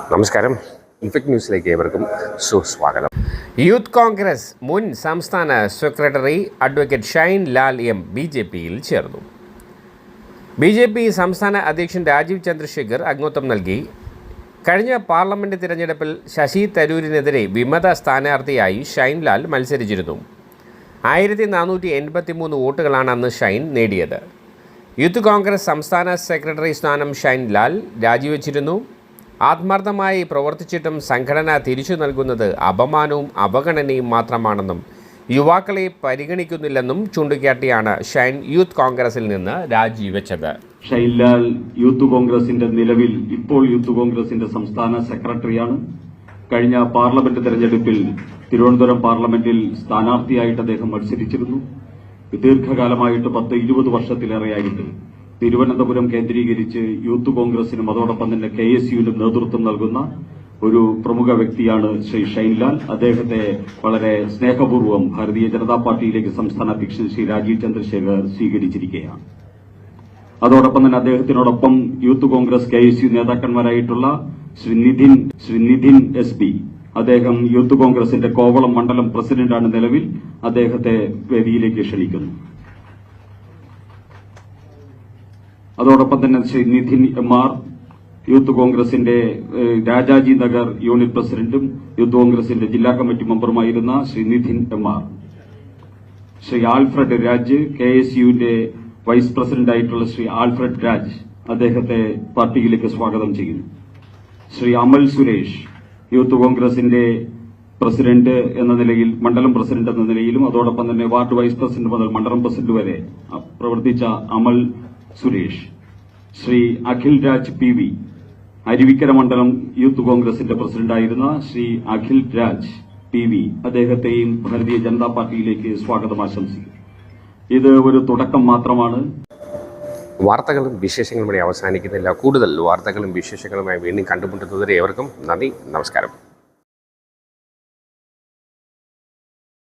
നമസ്കാരം. ഇൻഫെക്ട് ന്യൂസിലേക്ക് ഏവർക്കും സുസ്വാഗതം. യൂത്ത് കോൺഗ്രസ് മുൻ സംസ്ഥാന secretary advocate Shine Lal M B J പിയിൽ ചേർന്നു. ബി ജെ പി സംസ്ഥാന അധ്യക്ഷൻ രാജീവ് ചന്ദ്രശേഖർ അംഗത്വം നൽകി. കഴിഞ്ഞ പാർലമെന്റ് തിരഞ്ഞെടുപ്പിൽ ശശി തരൂരിനെതിരെ വിമത സ്ഥാനാർത്ഥിയായി ഷൈൻ ലാൽ മത്സരിച്ചിരുന്നു. ആയിരത്തി നാനൂറ്റി എൺപത്തി മൂന്ന് വോട്ടുകളാണ് അന്ന് ഷൈൻ നേടിയത്. യൂത്ത് കോൺഗ്രസ് സംസ്ഥാന സെക്രട്ടറി സ്ഥാനം ഷൈൻ ലാൽ രാജിവെച്ചിരുന്നു. ആത്മാർത്ഥമായി പ്രവർത്തിച്ചിട്ടും സംഘടന തിരിച്ചു നൽകുന്നത് അപമാനവും അവഗണനയും മാത്രമാണെന്നും യുവാക്കളെ പരിഗണിക്കുന്നില്ലെന്നും ചൂണ്ടിക്കാട്ടിയാണ് ഷൈൻ യൂത്ത് കോൺഗ്രസിൽ നിന്ന് രാജിവെച്ചത് ഷൈൻലാൽ യൂത്ത് കോൺഗ്രസിന്റെ നിലവിൽ ഇപ്പോൾ യൂത്ത് കോൺഗ്രസിന്റെ സംസ്ഥാന സെക്രട്ടറിയാണ്. കഴിഞ്ഞ പാർലമെന്റ് തെരഞ്ഞെടുപ്പിൽ തിരുവനന്തപുരം പാർലമെന്റിൽ സ്ഥാനാർത്ഥിയായിട്ട് അദ്ദേഹം മത്സരിച്ചിരുന്നു. ദീർഘകാലമായിട്ട് പത്ത് ഇരുപത് വർഷത്തിലേറെയായിട്ട് തിരുവനന്തപുരം കേന്ദ്രീകരിച്ച് യൂത്ത് കോൺഗ്രസിനും അതോടൊപ്പം തന്നെ കെ എസ് യുവിനും നേതൃത്വം നൽകുന്ന ഒരു പ്രമുഖ വ്യക്തിയാണ് ശ്രീ ഷൈൻലാൽ. അദ്ദേഹത്തെ വളരെ സ്നേഹപൂർവം ഭാരതീയ ജനതാ പാർട്ടിയിലേക്ക് സംസ്ഥാന അധ്യക്ഷൻ ശ്രീ രാജീവ് ചന്ദ്രശേഖർ സ്വീകരിച്ചിരിക്കുകയാണ്. അതോടൊപ്പം തന്നെ അദ്ദേഹത്തിനോടൊപ്പം youth Congress K S U നേതാക്കന്മാരായിട്ടുള്ള Shri Srinidhin Shri Nithin S P. അദ്ദേഹം യൂത്ത് കോൺഗ്രസിന്റെ കോവളം മണ്ഡലം പ്രസിഡന്റാണ് നിലവിൽ. അദ്ദേഹത്തെ വേദിയിലേക്ക് ക്ഷണിക്കുന്നു. അതോടൊപ്പം തന്നെ Shri Nidhin M R youth കോൺഗ്രസിന്റെ രാജാജി നഗർ യൂണിറ്റ് പ്രസിഡന്റും യൂത്ത് കോൺഗ്രസിന്റെ ജില്ലാ committee മെമ്പറുമായിരുന്ന Shri Nidhin M R. Shri Alfred Raj K S യുവിന്റെ vice പ്രസിഡന്റായിട്ടുള്ള ശ്രീ ആൽഫ്രഡ് രാജ് അദ്ദേഹത്തെ പാർട്ടിയിലേക്ക് സ്വാഗതം ചെയ്യുന്നു. ശ്രീ അമൽ സുരേഷ് യൂത്ത് കോൺഗ്രസിന്റെ പ്രസിഡന്റ് എന്ന നിലയിൽ മണ്ഡലം പ്രസിഡന്റ് എന്ന നിലയിലും അതോടൊപ്പം തന്നെ വാർഡ് വൈസ് പ്രസിഡന്റ് മുതൽ മണ്ഡലം പ്രസിഡന്റ് വരെ പ്രവർത്തിച്ച Amal Suresh. Shri Akhil Raj P V. Aruvikkara മണ്ഡലം യൂത്ത് കോൺഗ്രസിന്റെ പ്രസിഡന്റായിരുന്ന ശ്രീ അഖിൽ രാജ് പി വി. അദ്ദേഹത്തെയും ഭാരതീയ ജനതാ പാർട്ടിയിലേക്ക് സ്വാഗതം ആശംസിക്കും ഇത് ഒരു തുടക്കം മാത്രമാണ്. വാർത്തകളും വിശേഷങ്ങളും ഇവിടെ അവസാനിക്കുന്നില്ല. കൂടുതൽ വാർത്തകളും വിശേഷങ്ങളുമായി വീണ്ടും കണ്ടുമുട്ടുന്നതുവരെ ഏവർക്കും നന്ദി നമസ്കാരം.